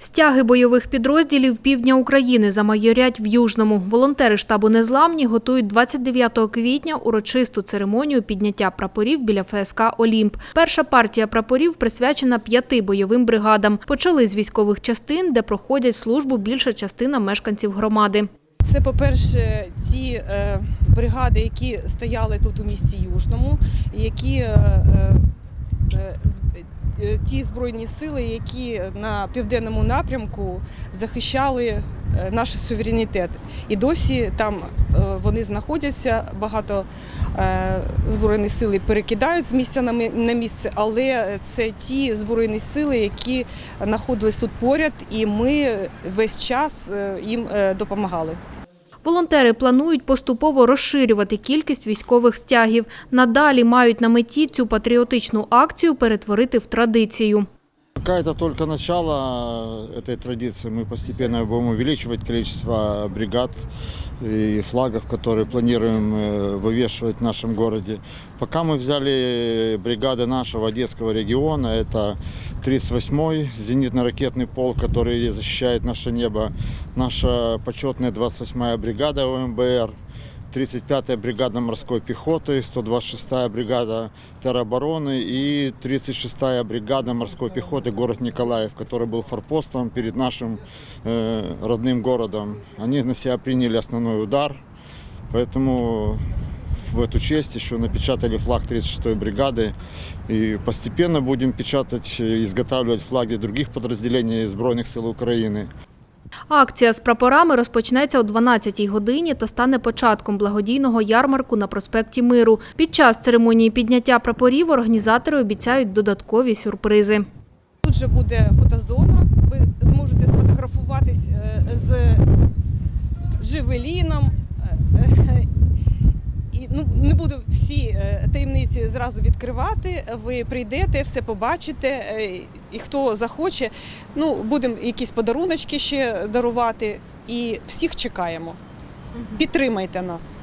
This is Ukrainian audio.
Стяги бойових підрозділів півдня України замайорять в Южному. Волонтери штабу Незламні готують 29 квітня урочисту церемонію підняття прапорів біля ФСК «Олімп». Перша партія прапорів присвячена п'яти бойовим бригадам. Почали з військових частин, де проходять службу більша частина мешканців громади. Це, по-перше, ті е, бригади, які стояли тут у місті Южному, які е, е, ті збройні сили, які на південному напрямку захищали е, наш суверенітет. І досі там е, вони знаходяться. Багато е, збройних сил перекидають з місця на місце, але це ті збройні сили, які знаходились тут поряд, і ми весь час е, їм е, допомагали. Волонтери планують поступово розширювати кількість військових стягів. Надалі мають на меті цю патріотичну акцію перетворити в традицію. Пока это только начало этой традиции. Мы постепенно будем увеличивать количество бригад и флагов, которые планируем э, вывешивать в нашем городе. Пока мы взяли бригады нашего Одесского региона. Это 38-й зенитно-ракетный полк, который защищает наше небо. Наша почетная 28-я бригада ОМБР. 35-я бригада морской пехоты, 126-я бригада теробороны и 36-я бригада морской пехоты город Николаев, который был форпостом перед нашим э, родным городом. Они на себя приняли основной удар, поэтому в эту честь еще напечатали флаг 36-й бригады и постепенно будем печатать, э, изготавливать флаги других подразделений Сбройных сил Украины. Акція з прапорами розпочнеться о 12-й годині та стане початком благодійного ярмарку на проспекті Миру. Під час церемонії підняття прапорів організатори обіцяють додаткові сюрпризи. Тут же буде фотозона. Ви зможете сфотографуватись е, з Живеліном. Е, е, І, ну, не буду всі таємниці зразу відкривати. Ви прийдете, все побачите. е, І хто захоче, ну, будемо якісь подаруночки ще дарувати. І всіх чекаємо. Підтримайте нас.